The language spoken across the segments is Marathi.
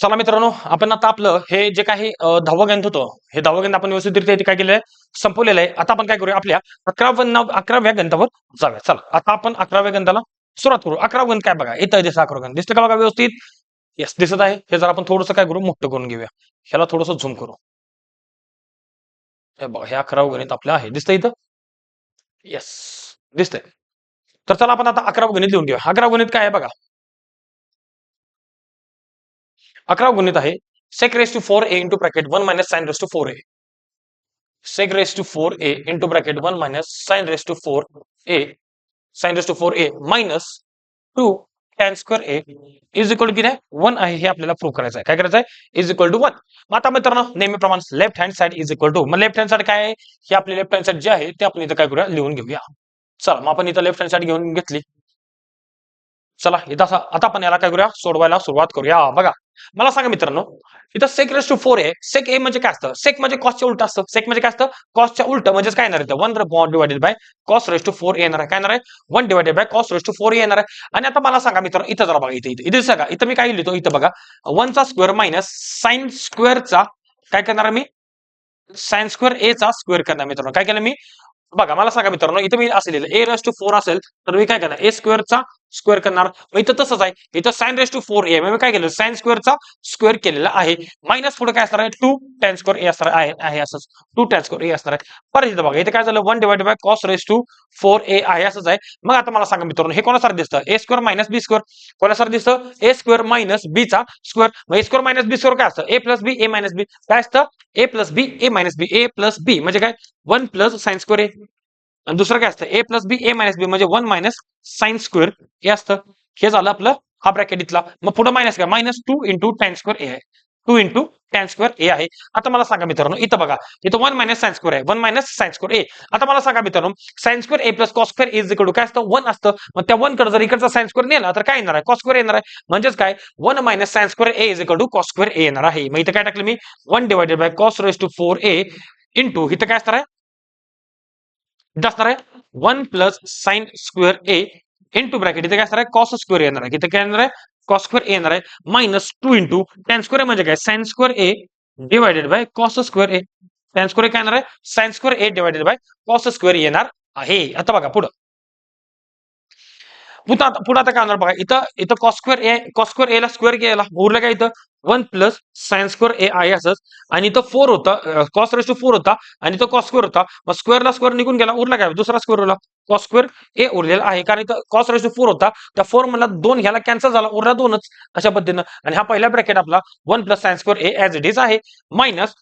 चला मित्रांनो आपण आता आपलं हे जे काही धावगंध होतं हे धावगंध आपण व्यवस्थितरित्या इथे काय केलेलं आहे? संपवलेलं आहे. आता आपण काय करूया? आपल्या अकराव्या अकराव्या गंधावर जाऊया. चला आता आपण अकराव्या गंधाला सुरुवात करू. अकरा गंध काय बघा? येतं दिसत अकरा गंध दिसतं का बघा व्यवस्थित? येस दिसत आहे. हे जर आपण थोडंसं काय करू? मोठं करून घेऊया. ह्याला थोडंसं झूम करू. हे बघा हे अकरावं गणित आपलं आहे. दिसतंय इथं? येस दिसतंय. तर चला आपण आता अकरावं गणित लिहून घेऊया. अकरावं गणित काय आहे बघा? अकरा गुणित आहे. Sec raise to four A into bracket one minus sine raise to four A sec raise to four A into bracket one minus sine raise to four A sine raise to four A minus two tan square A is equal to किती आहे? वन आहे. हे आपल्याला प्रूव्ह करायचं आहे. काय करायचं आहे? इज इक्वल टू वन मग आता मित्रांनो नेहमीप्रमाणे left hand side is equal to मग लेफ्ट हँड साईड काय आहे? हे आपली लेफ्ट हँड साईड जे आहे ते आपण इथं काय करूया? लिहून घेऊया. चला मग आपण इथं लेफ्ट हँड साईड घेऊन घेतली. चला इथं असं आता आपण याला काय करूया? सोडवायला सुरुवात करूया. बघा मला सांगा मित्रांनो इथं सेक रेस टू फोर आहे. सेक ए म्हणजे काय असतं? सेक म्हणजे कॉस्टच्या उलट असतं. सेक म्हणजे काय असतं? कॉस्टच्या उलट म्हणजे काय येणार आहे one divided by cos raise to four येणार आहे. काय येणार आहे? One divided by cos raise to four येणार आहे. आणि आता मला सांगा मित्रांनो इथं जरा बघा इथे इथे इथे सांगा. इथं मी काय लिहितो? इथं बघा. वनचा स्क्वेअर मायनस साइन स्क्वेअरचा काय करणार मी? साईन स्क्वेअर ए चा स्क्वेअर करणार मित्रांनो. काय केलं मी? बघा मला सांगा मित्रांनो इथं मी असेल ए रेस टू फोर असेल तर मी काय करणार? ए स्क्वेअरचा स्क्वेअर करणार. इथं तसंच आहे. इथं sine raise to four A मी काय केलं? साइन स्क्वेअरचा स्क्वेअर केलेला आहे. मायनस पुढे काय असणार आहे? टू टेन स्क्वेअर ए असणार आहे. आहे असंच. टू टेन स्क्वेअर ए असणार आहे. परत इथं बघा. इथं काय झालं? One divide by cos raise to four A आहे. असंच आहे. मग आता मला सांगा मित्रांनो हे कोणासारखं दिसतं? A square minus B square कोणासारखं दिसतं? ए स्क्वेअर मायनस बी चा स्क्वेअर मग A square minus B square काय असतं? A plus B A minus B काय असतं? A plus B A minus B A plus B म्हणजे काय? One plus sine square A आणि दुसरं काय असतं? A plus B A minus बी म्हणजे वन मायनस साईन स्क्वेअर हे असतं. हे झालं आपलं हा ब्रॅकेट इथला. मग पुढे मायनस काय? Minus two into tan square A आहे. Two into tan square A आहे. आता मला सांगा मित्रांनो इथं बघा. इथं वन मायनस साइन स्क्वेअर आहे. One minus sine square A आता मला सांगा मित्रांनो sine square A plus cos square is equal to काय असतं? वन असतं. मग त्या वनकडे जर इकडचा साइन स्क्वेअर नेला तर काय येणार आहे? कॉस स्क्वेअर येणार आहे. म्हणजेच काय? One minus sine square A is equal cos square cos square A येणार आहे. मग इथं काय टाकलं मी? One divided by cos raise to four A into इथं काय असणार आहे? इथं असणार आहे one plus sine square A into bracket. इथे काय असणार आहे? कॉस स्क्वेअर येणार आहे. इथे काय येणार आहे? कॉस स्क्वेअर येणार आहे. Minus two into tan square म्हणजे काय? Sine square A divided by cos square A. Tan square काय येणार आहे? Sine square A divided by cos square येणार आहे. आता बघा पुढं. पुन्हा आता आता काय होणार बघा इथं इथं कॉस्क्वेअर ए कॉस्क्वेअर ए एला स्क्वेअर केला उरलं काय इथं? One plus sine square A आहे असंच. आणि इथं फोर होता कॉस रेस फोर होता आणि तो कॉस स्क्वेअर होता. मग स्क्वेअरला स्क्वेअर निघून गेला उरला काय? दुसरा स्क्वेअर उरला. कॉस स्क्वेअर ए उरलेला आहे. कारण इथं कॉस रेस फोर होता. त्या फोर मला दोन ह्याला कॅन्सल झाला उरला दोनच अशा पद्धतीनं. आणि हा पहिला ब्रॅकेट आपला one plus sine square A as it is आहे. Minus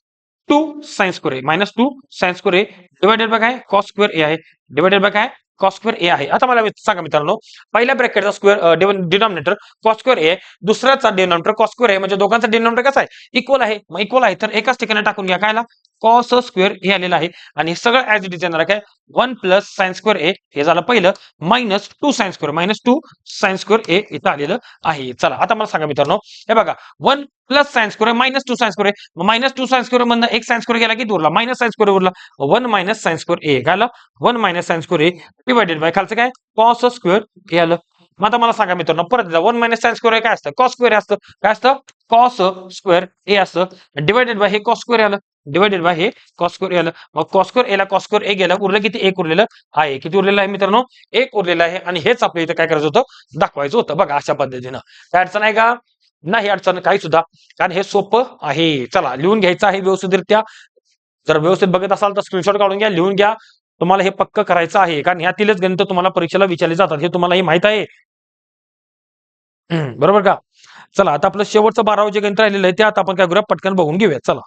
two sine square A minus two sine square A divided by काय? कॉस स्क्वेअर ए आहे. डिवायडेड बाय काय? कॉस स्क्वेअर ए आहे. आता मला सांगा मित्रांनो पहिल्या ब्रॅकेटचा square denominator cos square A दुसऱ्याचा डिनॉमिनेटर कॉस स्क्वेअर आहे म्हणजे दोघांचा डिनॉमिनेटर कसा आहे? इक्वल आहे. मग इक्वल आहे तर एकाच ठिकाणी टाकून घ्या. कायला? कॉस स्क्वेअर हे आलेलं आहे. आणि हे सगळं ऍज इट इज येणार काय? One plus sine square A हे झालं पहिलं. Minus two sine square minus two sine square A इथं आलेलं आहे. चला आता मला सांगा मित्रांनो. हे बघा one plus sine square minus two sine square मग मायनस टू सायन्स स्क्वेअर मधनं एक सायन्स स्क्वेअर गेला की उरला मायनस सायन्स स्क्वेअर उरला. One minus sine square A काय आलं? One minus sine square A divided by खालचं काय? कॉस स्क्वेअर हे आलं. मग आता मला सांगा मित्रांनो परत वन मायनस सायन्स स्क्वेअर काय असतं? कॉस स्क्वेअर असतं. काय असतं? कॉस स्क्वेअर ए असतं. डिवायडेड बाय हे कॉस स्क्वेअर आलं. डिवायडेड बाय हे कॉस्कोर एल मग कॉस्कोर एला कॉस्कोर ए गेला उरलं किती? एक उरलेलं आहे किती उरलेलं आहे मित्रांनो? एक उरलेलं आहे आणि हेच आपल्या इथं काय करायचं होतं? दाखवायचं होतं बघा अशा पद्धतीनं. काय अडचण आहे का? नाही अडचण काही सुद्धा कारण हे सोपं आहे. चला लिहून घ्यायचं आहे व्यवस्थितरित्या. जर व्यवस्थित बघत असाल तर स्क्रीनशॉट काढून घ्या लिहून घ्या. तुम्हाला हे पक्क करायचं आहे कारण ह्यातीलच गणित तुम्हाला परीक्षेला विचारले जातात हे तुम्हाला हे माहीत आहे. बरोबर का? चला आता आपलं शेवटचं बारावं जे गणित राहिलेलं आहे ते आता आपण काय करूया? पटकन बघून घेऊया चला.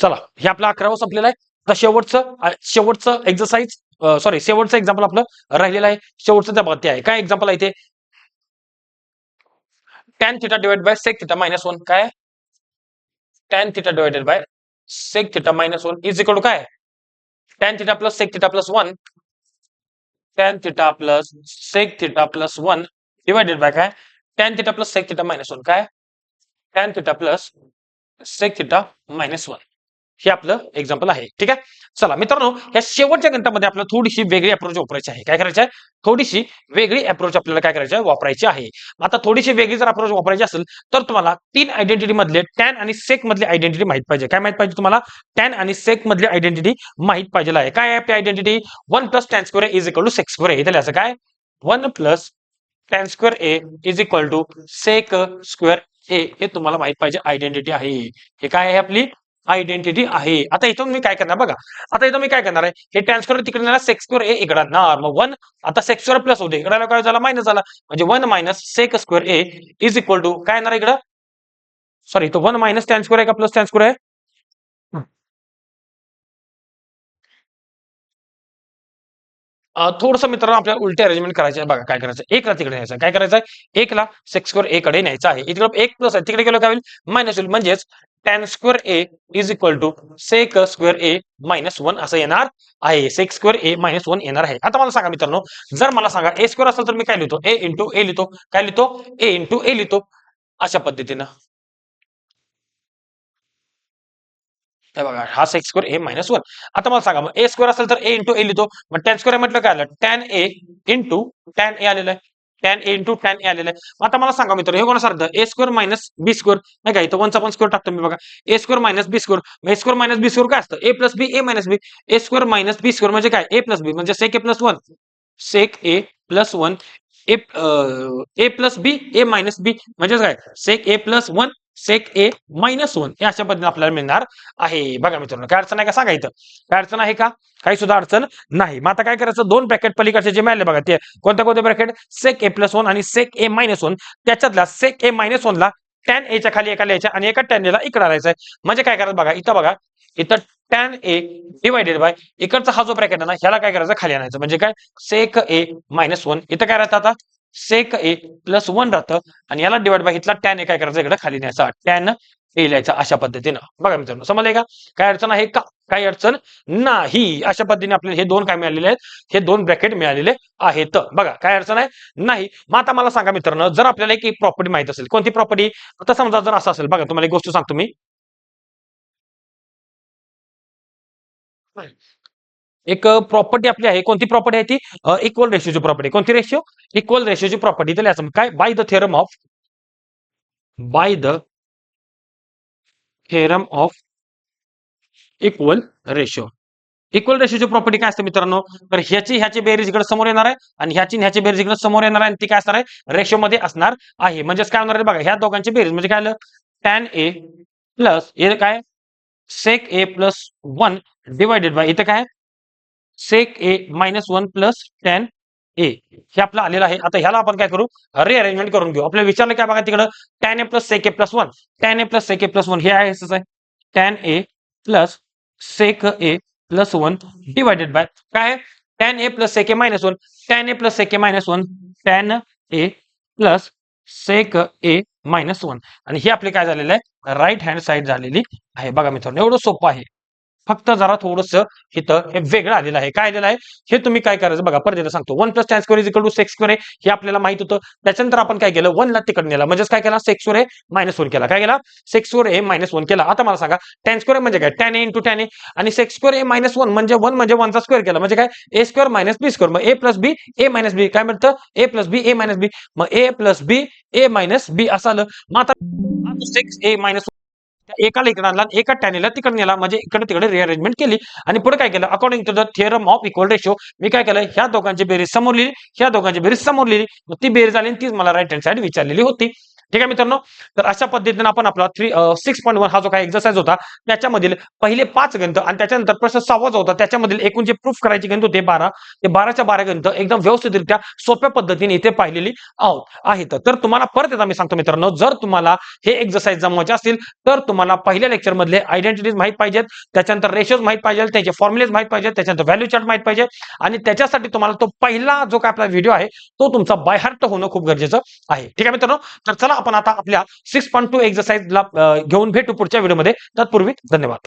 चला हे आपलं अकरावं संपलेलं आहे. आता शेवटचं शेवटचं एक्झरसाइज सॉरी शेवटचं एक्झाम्पल आपलं राहिलेलं आहे. शेवटचं त्या ते आहे. काय एक्झाम्पल आहे ते tan theta divide by sec theta minus one काय? Tan theta divided by sec theta minus one is equal to काय? Tan theta plus sec theta plus one tan theta plus sec theta plus one divided by काय? Tan theta plus sec theta minus one काय? Tan theta plus sec theta minus one हे आपलं एक्झाम्पल आहे. ठीक आहे? चला मित्रांनो या शेवटच्या गणितामध्ये आपल्याला थोडीशी वेगळी अप्रोच वापरायची आहे. काय करायचं आहे थोडीशी वेगळी अप्रोच आपल्याला काय करायची आहे वापरायची आहे. आता थोडीशी वेगळी जर अप्रोच वापरायची असेल तर तुम्हाला तीन आयडेंटिटी मधले टॅन आणि सेक मधली आयडेंटिटी माहीत पाहिजे. काय माहीत पाहिजे तुम्हाला? टॅन आणि सेक मधली आयडेंटिटी माहीत पाहिजे आहे. काय आपली identity one plus tan square is equal to sec square इथे असं काय? One plus tan square A is equal to sec square A हे तुम्हाला माहीत पाहिजे आयडेंटिटी आहे. हे काय आहे आपली? आयडेंटिटी आहे. आता इथून मी काय करणार बघा. आता इथं मी काय करणार आहे? हे ट्रान्सफर तिकडे नेला सेक्स स्क्वेअर ए इकडे आणणार मग वन आता सेक्स स्क्वेअर प्लस होते इकडे काय झाला? मायनस झाला. म्हणजे one minus sec square A is equal to काय येणार इकडं? सॉरी तो वन मायनस टॅन स्क्वेअर आहे का प्लस टॅन स्क्वेअर आहे? थोडस मित्रांनो आपल्याला उलटे अरेंजमेंट करायचे आहे बघा काय करायचं एकला तिकडे न्यायचं काय करायचं आहे एकला सेक्स स्क्वेअर ए कडे न्यायचं आहे. इकडे एक प्लस आहे. तिकडे गेलो काय होईल मायनस होईल म्हणजेच tan square A is equal to sec square A minus one असं येणार आहे. Sec square A minus one येणार आहे. आता मला सांगा मित्रांनो जर मला सांगा ए स्क्वेअर असेल तर मी काय लिहितो? ए इंटू ए लिहितो. काय लिहितो? ए इंटू ए लिहितो. अशा पद्धतीनं. हे बघा हा sec square A minus one आता मला सांगा मग ए स्क्वेअर असेल तर ए इंटू ए लिहितो. मग टॅन स्क्वेअर म्हटलं काय आलं? Tan A into tan A आलेलं आहे. Tan A into tan A आलेलं आहे. आता मला सांगा मित्र हे कोणा सारखं A square minus B square नाही का इथं वनचा पण स्क्वेअर टाकतो मी बघा. A square minus B square A square minus B square काय असतं? A plus B A minus B A square minus B square म्हणजे काय? ए प्लस बी म्हणजे sec A plus one sec A plus one A A plus B A minus B म्हणजेच काय? Sec A plus one sec A minus one हे अशा पद्धतीने आपल्याला मिळणार आहे. बघा मित्रांनो काय अडचण आहे का? सांगा इथं. काय अडचण आहे का? काही सुद्धा अडचण नाही. मग आता काय करायचं? दोन ब्रॅकेट पलीकडचे जे मिळाले बघा ते कोणत्या कोणत्या bracket sec A plus one आणि सेक ए मायनस वन त्याच्यातला सेक ए मायनस वनला टॅन एच्या खाली एका लिहायच्या आणि एका टॅन एला इकडे राहायचं म्हणजे काय करायचं बघा इथं बघा इथं टॅन ए डिवायडेड बाय इकडचा हा जो ब्रॅकेट आहे ना ह्याला काय करायचं? खाली आणायचं. म्हणजे काय? सेक ए मायनस वन इथं काय राहतं आता? सेक ए प्लस वन राहतं. आणि याला डिवाइड बाय इथला टॅन ए काय करायचं? इकडे खाली न्यायचा. टॅन ए लिहायचा अशा पद्धतीनं. बघा मित्रांनो समजले का? काय अडचण आहे का? काही अडचण नाही. अशा पद्धतीने आपल्याला हे दोन काय मिळालेले आहेत? हे दोन ब्रॅकेट मिळालेले आहेत. बघा काय अडचण आहे? नाही. मग आता मला सांगा मित्रांनो जर आपल्याला एक प्रॉपर्टी माहीत असेल कोणती प्रॉपर्टी आता समजा जर असं असेल बघा तुम्हाला एक गोष्ट सांगतो मी. एक प्रॉपर्टी आपली आहे. कोणती प्रॉपर्टी आहे ती? इक्वल रेशिओची प्रॉपर्टी कोणती रेशिओ इक्वल रेशिओची प्रॉपर्टी तर लिहायचं काय? By the theorem of by the theorem of equal ratio equal रेशोची property काय असते मित्रांनो? तर ह्याची ह्याची बेरीज इकडे समोर येणार आहे आणि ह्याची ह्याची बेरीज इकडे समोर येणार आहे आणि ती काय असणार आहे? रेशिओ मध्ये असणार आहे. म्हणजेच काय होणार आहे बघा ह्या दोघांची बेरीज म्हणजे काय आलं? टॅन ए प्लस हे काय? Sec A plus one divided by इथं काय? Sec A minus one plus tan A हे आपलं आलेलं आहे. आता ह्याला आपण काय करू? रिअरेंजमेंट करून घेऊ. आपल्याला विचारलं काय बघा तिकडं? Tan A plus sec A plus one tan A plus sec A plus one हे आहे आहे. Tan A plus sec A plus one divided by काय? Tan A plus sec A minus one tan A plus sec A minus one tan A plus sec A minus one आणि हे आपले काय झालेलं आहे? राईट हँड साईड झालेली आहे. बघा मित्रांनो एवढं सोपं आहे. फक्त जरा थोडस इथं हे वेगळं आलेलं आहे. काय आलेलं आहे? हे तुम्ही काय करायचं बघा परत सांगतो. One plus tan square equal to sec square हे आपल्याला माहीत होतं. त्याच्यानंतर आपण काय केलं? वनला तिकडे नेला. म्हणजेच काय केला? सेक्स स्क्वेअर मायनस वन केला. काय केला? Sec square A minus one केला. आता मला सांगा टॅन स्क्वेअर म्हणजे काय? Tan A into tan A आणि sec square A minus one म्हणजे वन म्हणजे वनचा स्क्वेअर केला. म्हणजे काय? A square minus B square मग A plus B A minus B काय म्हणतं? ए प्लस बी ए मायनस बी मग A plus B A minus बी असं आलं. मग आता सेक्स ए मायनस एका इकडे एका टॅनेला तिकडे नेला. म्हणजे इकडे तिकडे रिअरेंजमेंट केली. आणि पुढे काय केलं? According to the theorem of equal ratio मी काय केलं? ह्या दोघांची बेरीज समोर लिहिली. ह्या दोघांची बेरीज समोर लिहिली. ती बेरीज आली आणि तीच मला राईट हँड साईड विचारलेली होती. ठीक आहे मित्रांनो? तर अशा पद्धतीने आपण आपला थ्री सिक्स पॉईंट वन हा जो काही एक्सरसाइज होता त्याच्यामधील पहिले पाच गणित आणि त्याच्यानंतर प्रश्न सहावा जो होता त्याच्यामधील एकूण जे प्रूफ करायची गणित होते बारा ते बाराच्या बारा गणित एकदम व्यवस्थितरित्या सोप्या पद्धतीने इथे पाहिलेली आहोत आहेत. तर तुम्हाला परत एकदा मी सांगतो मित्रांनो जर तुम्हाला हे एक्सरसाइज जमवायचे असतील तर तुम्हाला पहिल्या लेक्चर मधले आयडेंटिटीज माहीत पाहिजेत त्याच्यानंतर रेशोज माहीत पाहिजे त्याचे फॉर्म्युलेज माहीत पाहिजेत त्याच्यानंतर व्हॅल्यू चार्ट माहीत पाहिजे आणि त्याच्यासाठी तुम्हाला तो पहिला जो काय आपला व्हिडिओ आहे तो तुमचा बायहार्ट होणं खूप गरजेचं आहे. ठीक आहे मित्रांनो? तर चला आपण आता आपल्या सिक्स पॉईंट टू एक्सरसाइजला घेऊन भेटू पुढच्या व्हिडिओमध्ये तत्पूर्वी धन्यवाद.